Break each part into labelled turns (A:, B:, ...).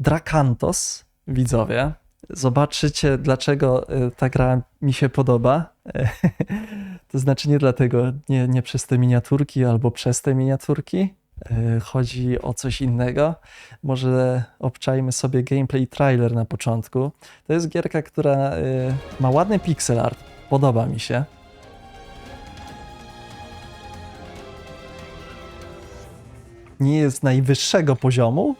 A: Drakantos, widzowie. Zobaczycie, dlaczego y, ta gra mi się podoba. To znaczy nie dlatego, nie, nie przez te miniaturki albo przez te miniaturki. Y, Chodzi o coś innego. Może obczajmy sobie gameplay trailer na początku. To jest gierka, która y, ma ładny pixel art. Podoba mi się. Nie jest najwyższego poziomu,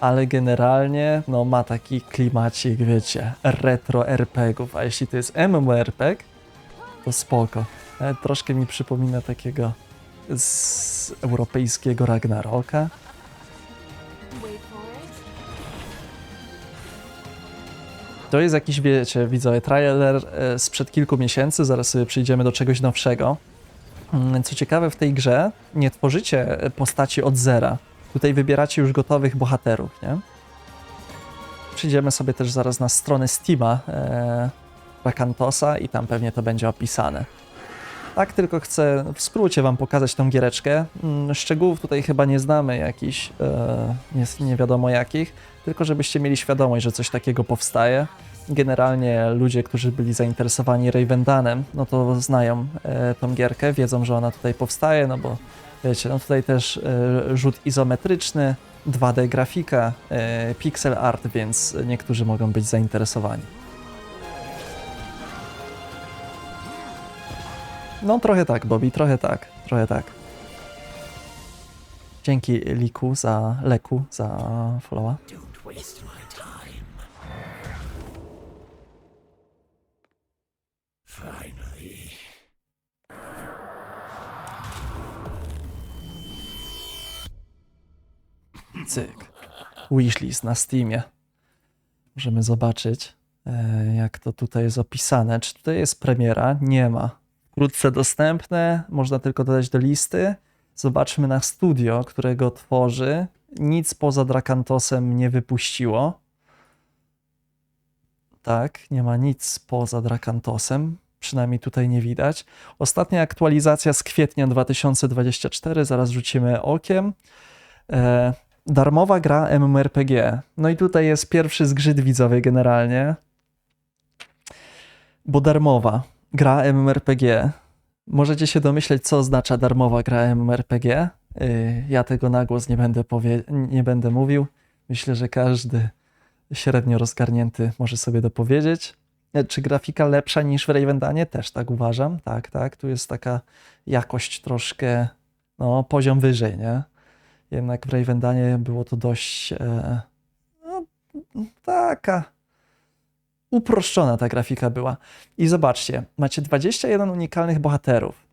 A: ale generalnie no, ma taki klimacik, wiecie, retro RPGów, a jeśli to jest MMORPG, to spoko. E, troszkę mi przypomina takiego z europejskiego Ragnaroka. To jest jakiś, wiecie, widzowie, trailer e, sprzed kilku miesięcy, zaraz sobie przyjdziemy do czegoś nowszego. Mm, Co ciekawe, w tej grze nie tworzycie postaci od zera. Tutaj wybieracie już gotowych bohaterów, nie? Przyjdziemy sobie też zaraz na stronę Steama e, Rakantosa i tam pewnie to będzie opisane. Tak, tylko chcę w skrócie wam pokazać tą giereczkę. Mm, Szczegółów tutaj chyba nie znamy jakichś, e, nie, nie wiadomo jakich, tylko żebyście mieli świadomość, że coś takiego powstaje. Generalnie ludzie, którzy byli zainteresowani Ravendanem, no to znają e, tą gierkę, wiedzą, że ona tutaj powstaje, no bo wiecie, no tutaj też e, rzut izometryczny, 2D grafika, e, pixel art, więc niektórzy mogą być zainteresowani. No trochę tak, Bobby, trochę tak, trochę tak. Dzięki Liku za Leku za followa. Cyk. Wishlist na Steamie. Możemy zobaczyć, e, jak to tutaj jest opisane. Czy tutaj jest premiera? Nie ma. Wkrótce dostępne, można tylko dodać do listy. Zobaczmy na studio, którego tworzy. Nic poza Drakantosem nie wypuściło. Tak, nie ma nic poza Drakantosem. Przynajmniej tutaj nie widać. Ostatnia aktualizacja z kwietnia 2024, zaraz rzucimy okiem. E, darmowa gra MMORPG. No i tutaj jest pierwszy zgrzyt widzowy generalnie. Bo darmowa gra MMORPG. Możecie się domyśleć, co oznacza darmowa gra MMORPG. Y, Ja tego na głos nie będę, powie- nie będę mówił. Myślę, że każdy średnio rozgarnięty może sobie dopowiedzieć. E, Czy grafika lepsza niż w Ravendanie? Też tak uważam. Tak, tak. Tu jest taka jakość troszkę, no, poziom wyżej, nie? Jednak w Ravendanie było to dość e, no, taka uproszczona ta grafika była. I zobaczcie, macie 21 unikalnych bohaterów.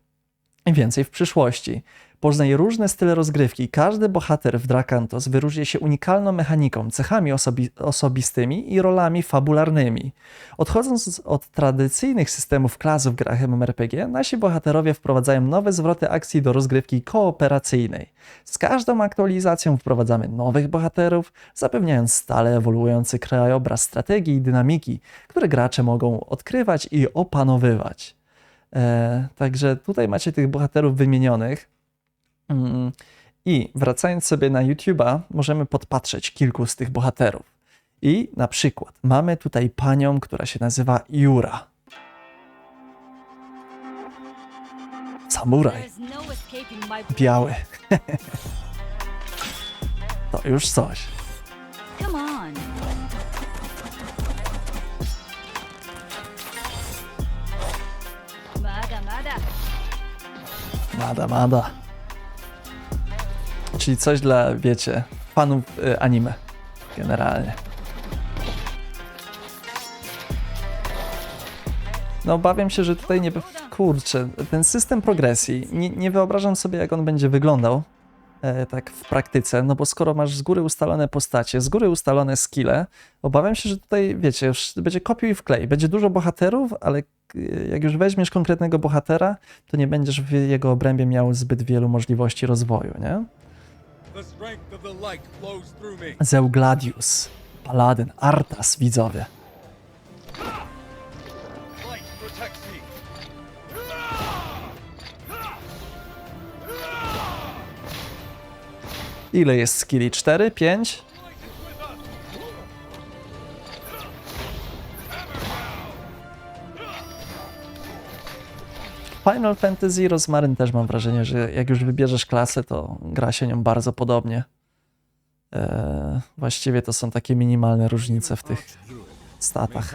A: I więcej w przyszłości. Poznaj różne style rozgrywki. Każdy bohater w Drakantos wyróżnia się unikalną mechaniką, cechami osobi- osobistymi i rolami fabularnymi. Odchodząc od tradycyjnych systemów klas w grach MMORPG, nasi bohaterowie wprowadzają nowe zwroty akcji do rozgrywki kooperacyjnej. Z każdą aktualizacją wprowadzamy nowych bohaterów, zapewniając stale ewoluujący krajobraz strategii i dynamiki, które gracze mogą odkrywać i opanowywać. E, także tutaj macie tych bohaterów wymienionych. Mm, I wracając sobie na YouTube'a, możemy podpatrzeć kilku z tych bohaterów. I na przykład mamy tutaj panią, która się nazywa Jura. Samuraj,
B: no
A: biały. to już coś.
B: Mada, mada.
A: Czyli coś dla, wiecie, fanów y, anime. Generalnie. No obawiam się, że tutaj nie... Kurczę, ten system progresji, nie, nie wyobrażam sobie, jak on będzie wyglądał e, tak w praktyce, no bo skoro masz z góry ustalone postacie, z góry ustalone skille, obawiam się, że tutaj, wiecie, już będzie kopiuj i wklej. Będzie dużo bohaterów, ale k- jak już weźmiesz konkretnego bohatera, to nie będziesz w jego obrębie miał zbyt wielu możliwości rozwoju, nie? Zeugladius, Paladyn, Artas, widzowie. Ile jest skilli? 4? 5? Final Fantasy Rozmaryn też mam wrażenie, że jak już wybierzesz klasę, to gra się nią bardzo podobnie. Eee, właściwie to są takie minimalne różnice w tych statach.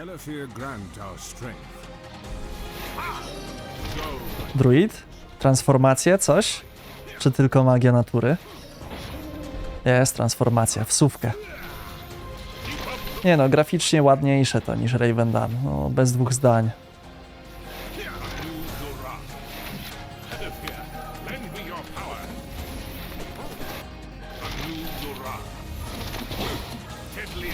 A: Druid? Transformacja? Coś? Czy tylko magia natury? Jest transformacja, wsówkę. Nie no, graficznie ładniejsze to niż Raven Dawn, no, bez dwóch zdań.
C: Lend me your power. Anudura. Deadly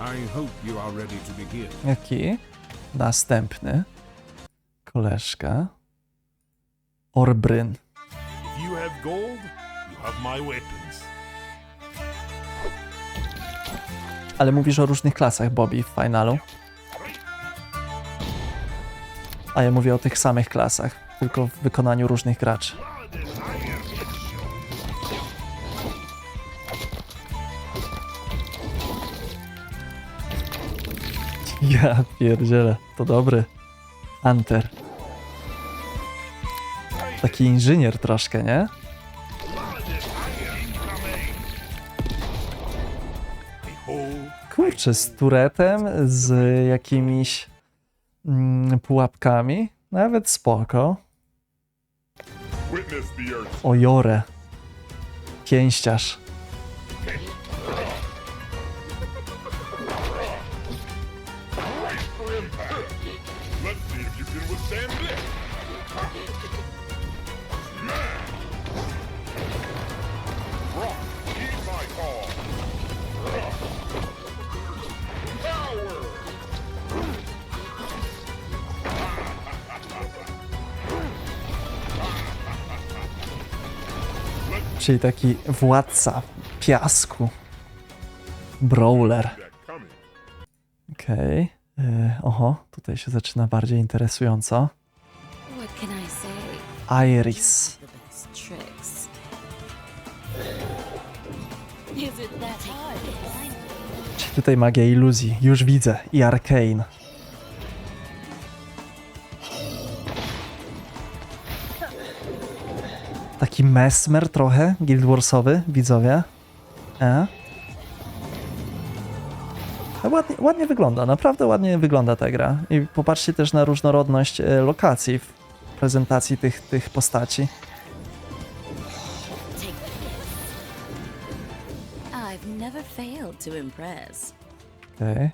C: I hope you are ready to begin.
A: Jaki? Następny. Koleżka. Orbryn.
D: If you have gold, you have my weapons.
A: Ale mówisz o różnych klasach Bobby w finalu. A ja mówię o tych samych klasach, tylko w wykonaniu różnych graczy. Ja pierdzielę, to dobry. Hunter. Taki inżynier troszkę, nie? Kurczę, z turetem, z jakimiś pułapkami. Nawet spoko. Ojore. Pięściarz. Czyli taki władca piasku. Brawler.
D: That coming.
A: Okej. Y, Oho, tutaj się zaczyna bardziej interesująco. Iris. Czyli tutaj magia iluzji. Już widzę. I Arcane. Taki mesmer trochę, Guild Warsowy, widzowie. E? A Ładnie, ładnie wygląda, naprawdę ładnie wygląda ta gra. I popatrzcie też na różnorodność e, lokacji w prezentacji tych, tych postaci. Okej.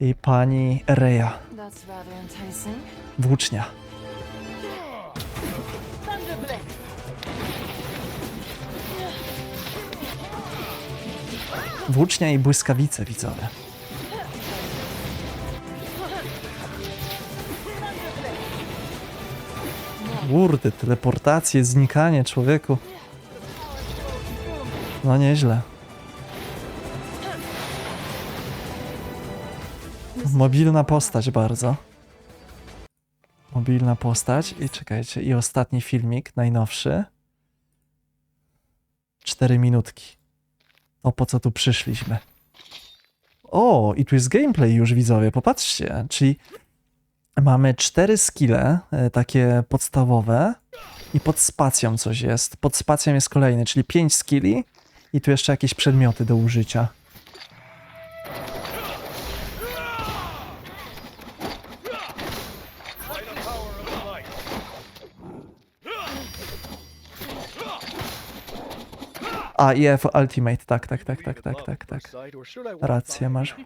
A: I pani Reja, włócznia. Włócznia i błyskawice widzowie. Kurde, teleportacje, znikanie człowieku. No nieźle. Mobilna postać bardzo. Mobilna postać. I czekajcie, i ostatni filmik, najnowszy. Cztery minutki. O, po co tu przyszliśmy? O, i tu jest gameplay już, widzowie, popatrzcie. Czyli mamy cztery skille, e, takie podstawowe i pod spacją coś jest. Pod spacją jest kolejny, czyli pięć skilli i tu jeszcze jakieś przedmioty do użycia. A, i F Ultimate, tak, tak, tak, tak, tak, tak, tak. Rację masz.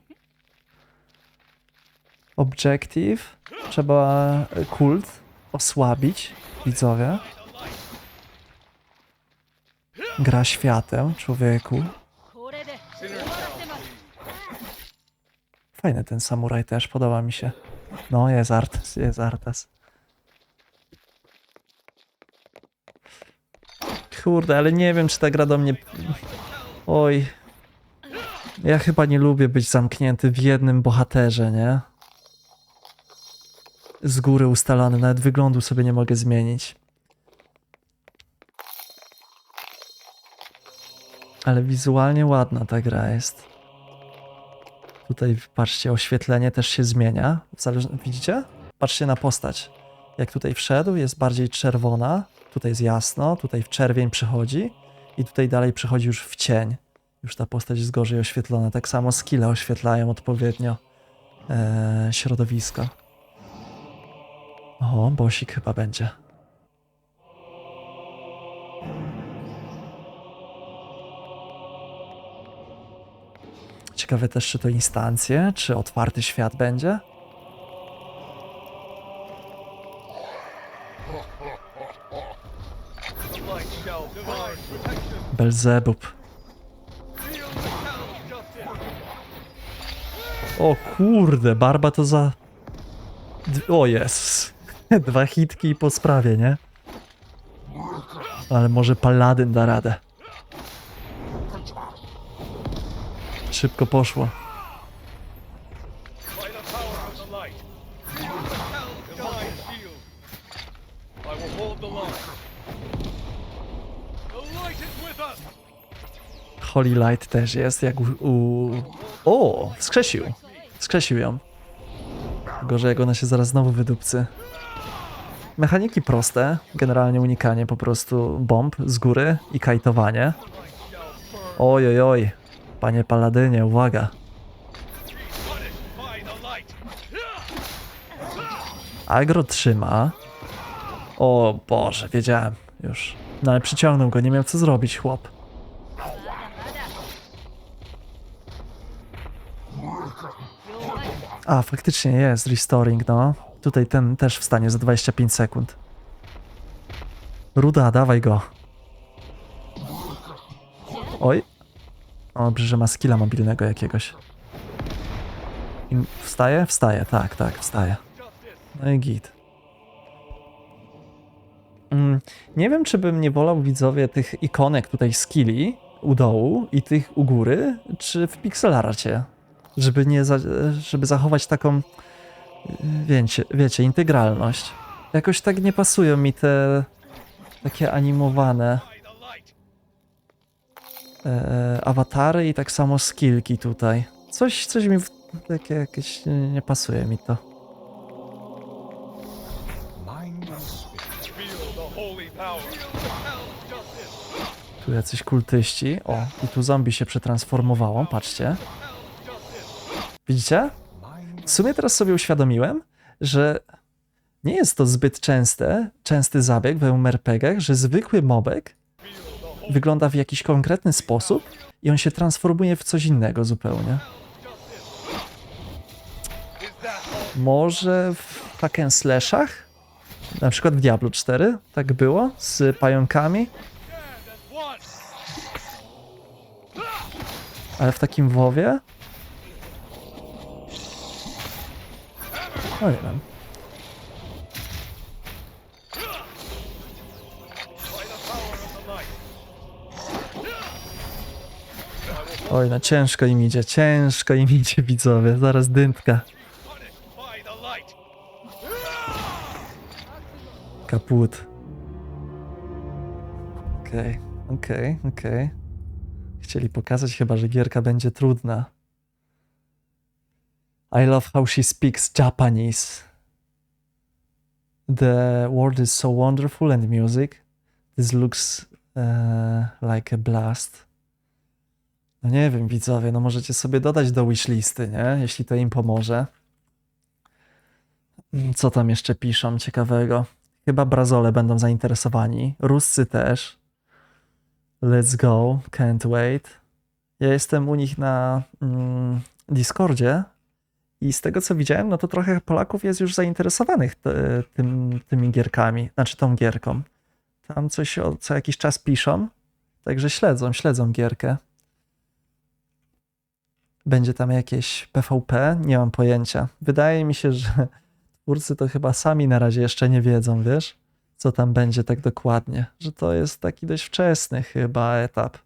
A: Objective. Trzeba e, kult osłabić, widzowie. Gra światem, człowieku. Fajny ten samuraj też, podoba mi się. No, jest art, jest artas. Kurde, ale nie wiem, czy ta gra do mnie... Oj. Ja chyba nie lubię być zamknięty w jednym bohaterze, nie? z góry ustalony, nawet wyglądu sobie nie mogę zmienić. Ale wizualnie ładna ta gra jest. Tutaj patrzcie, oświetlenie też się zmienia. Widzicie? Patrzcie na postać. Jak tutaj wszedł, jest bardziej czerwona. Tutaj jest jasno, tutaj w czerwień przychodzi i tutaj dalej przychodzi już w cień. Już ta postać jest gorzej oświetlona. Tak samo skille oświetlają odpowiednio e, środowisko. O, bosik chyba będzie. Ciekawe też, czy to instancje, czy otwarty świat będzie. Belzebub. O kurde, barba to za... O jest. Dwa hitki po sprawie, nie? Ale może paladyn da radę. Szybko poszło. Holy Light też jest, jak u... O, wskrzesił. Wskrzesił ją. Gorzej, jak ona się zaraz znowu wydupcy. Mechaniki proste, generalnie unikanie po prostu bomb z góry i kajtowanie. Oj, oj, oj. Panie Paladynie, uwaga. Agro trzyma. O Boże, wiedziałem już. No ale przyciągnął go, nie miał co zrobić, chłop. A, faktycznie jest restoring, no. Tutaj ten też wstanie za 25 sekund. Ruda, dawaj go. Oj. O, dobrze, że ma skilla mobilnego jakiegoś. Wstaje? Wstaje, tak, tak, wstaje. No i git. Mm, nie wiem, czy bym nie wolał widzowie tych ikonek tutaj skilli u dołu i tych u góry, czy w pixelarcie, żeby nie za, żeby zachować taką wiecie, wiecie, integralność. Jakoś tak nie pasują mi te takie animowane
E: light.
A: e, awatary i tak samo skillki tutaj. Coś, coś mi w, takie jakieś nie, pasuje mi to. Tu jacyś kultyści. O, i tu zombie się przetransformowało, patrzcie. Widzicie? W sumie teraz sobie uświadomiłem, że nie jest to zbyt częste, częsty zabieg w MMORPG-ach, że zwykły mobek wygląda w jakiś konkretny sposób i on się transformuje w coś innego zupełnie. Może w hack and slashach? Na przykład w Diablo 4 tak było z pająkami, ale w takim WoWie? No nie wiem. Oj, no ciężko im idzie, ciężko im idzie widzowie, zaraz
E: light.
A: Kaput. Okej, okej, okej. Chcieli pokazać chyba, że gierka będzie trudna. I love how she speaks Japanese. The world is so wonderful and music. This looks uh, like a blast. No nie wiem, widzowie, no możecie sobie dodać do wishlisty, nie? Jeśli to im pomoże. Co tam jeszcze piszą ciekawego? Chyba Brazole będą zainteresowani. Ruscy też. Let's go. Can't wait. Ja jestem u nich na mm, Discordzie i z tego co widziałem, no to trochę Polaków jest już zainteresowanych te, tym, tymi gierkami, znaczy tą gierką. Tam coś o, co jakiś czas piszą, także śledzą, śledzą gierkę. Będzie tam jakieś PvP? Nie mam pojęcia. Wydaje mi się, że twórcy to chyba sami na razie jeszcze nie wiedzą, wiesz, co tam będzie tak dokładnie, że to jest taki dość wczesny chyba etap.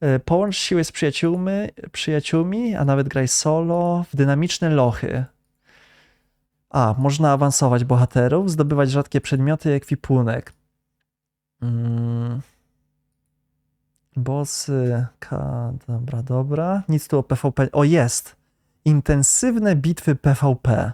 A: E, Połącz siły z przyjaciółmi, przyjaciółmi, a nawet graj solo w dynamiczne lochy. A, można awansować bohaterów, zdobywać rzadkie przedmioty i ekwipunek. Mm. Bossy, K, dobra, dobra. Nic tu o PvP. O, jest! Intensywne bitwy PvP.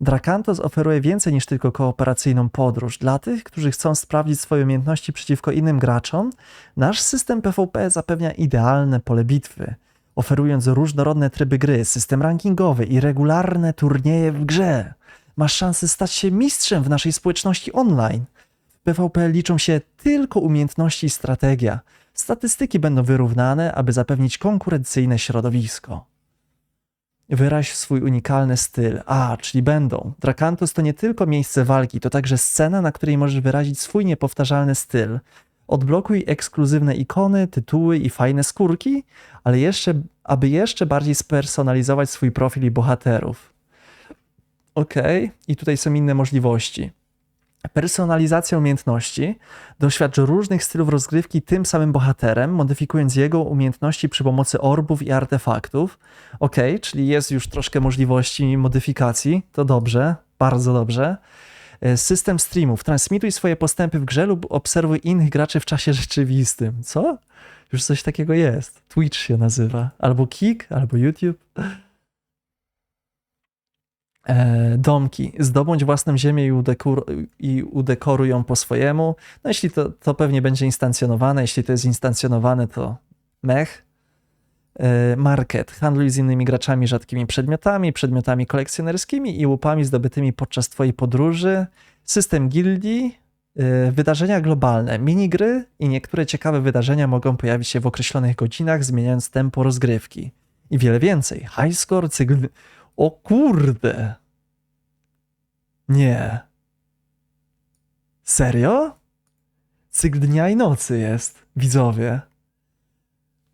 A: Drakantos oferuje więcej niż tylko kooperacyjną podróż. Dla tych, którzy chcą sprawdzić swoje umiejętności przeciwko innym graczom, nasz system PvP zapewnia idealne pole bitwy, oferując różnorodne tryby gry, system rankingowy i regularne turnieje w grze. Masz szansę stać się mistrzem w naszej społeczności online. W PvP liczą się tylko umiejętności i strategia. Statystyki będą wyrównane, aby zapewnić konkurencyjne środowisko. Wyraź swój unikalny styl. A, czyli będą. Drakantos to nie tylko miejsce walki, to także scena, na której możesz wyrazić swój niepowtarzalny styl. Odblokuj ekskluzywne ikony, tytuły i fajne skórki, ale jeszcze, aby jeszcze bardziej spersonalizować swój profil i bohaterów. Okej, i tutaj są inne możliwości. Personalizacja umiejętności. Doświadcz różnych stylów rozgrywki tym samym bohaterem, modyfikując jego umiejętności przy pomocy orbów i artefaktów. Ok, czyli jest już troszkę możliwości modyfikacji. To dobrze, bardzo dobrze. E, System streamów. Transmituj swoje postępy w grze lub obserwuj innych graczy w czasie rzeczywistym. Co? Już coś takiego jest. Twitch się nazywa. Albo Kik, albo YouTube. E, domki. Zdobądź własną ziemię i, udekor, i udekoruj ją po swojemu. No jeśli to, to pewnie będzie instancjonowane, jeśli to jest instancjonowane, to mech. E, Market. Handluj z innymi graczami rzadkimi przedmiotami, przedmiotami kolekcjonerskimi i łupami zdobytymi podczas twojej podróży. System gildii. e, Wydarzenia globalne. Minigry i niektóre ciekawe wydarzenia mogą pojawić się w określonych godzinach, zmieniając tempo rozgrywki. I wiele więcej. High score, cykl... O kurde! Nie. Serio? Cykl dnia i nocy jest, widzowie.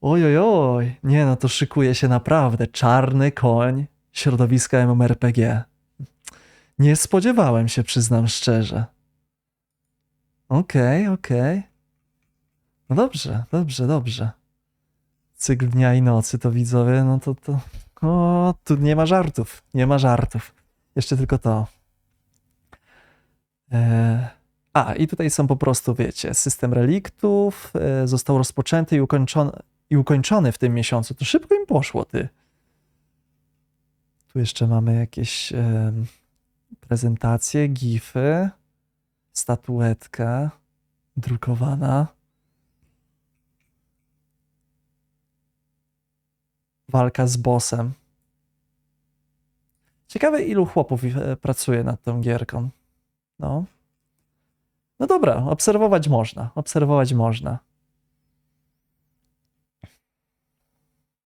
A: Oj, oj, oj. Nie no, to szykuje się naprawdę. Czarny koń środowiska MMORPG. Nie spodziewałem się, przyznam szczerze. Okej, okej. No dobrze, dobrze, dobrze. Cykl dnia i nocy to widzowie, no to to... O, tu nie ma żartów, nie ma żartów. Jeszcze tylko to. E, a, i tutaj są po prostu, wiecie, system reliktów e, został rozpoczęty i ukończony, i ukończony w tym miesiącu. To szybko im poszło, ty. Tu jeszcze mamy jakieś prezentacje, gify, statuetka drukowana. Walka z bossem. Ciekawe, ilu chłopów e, pracuje nad tą gierką. No. No dobra, obserwować można, obserwować można.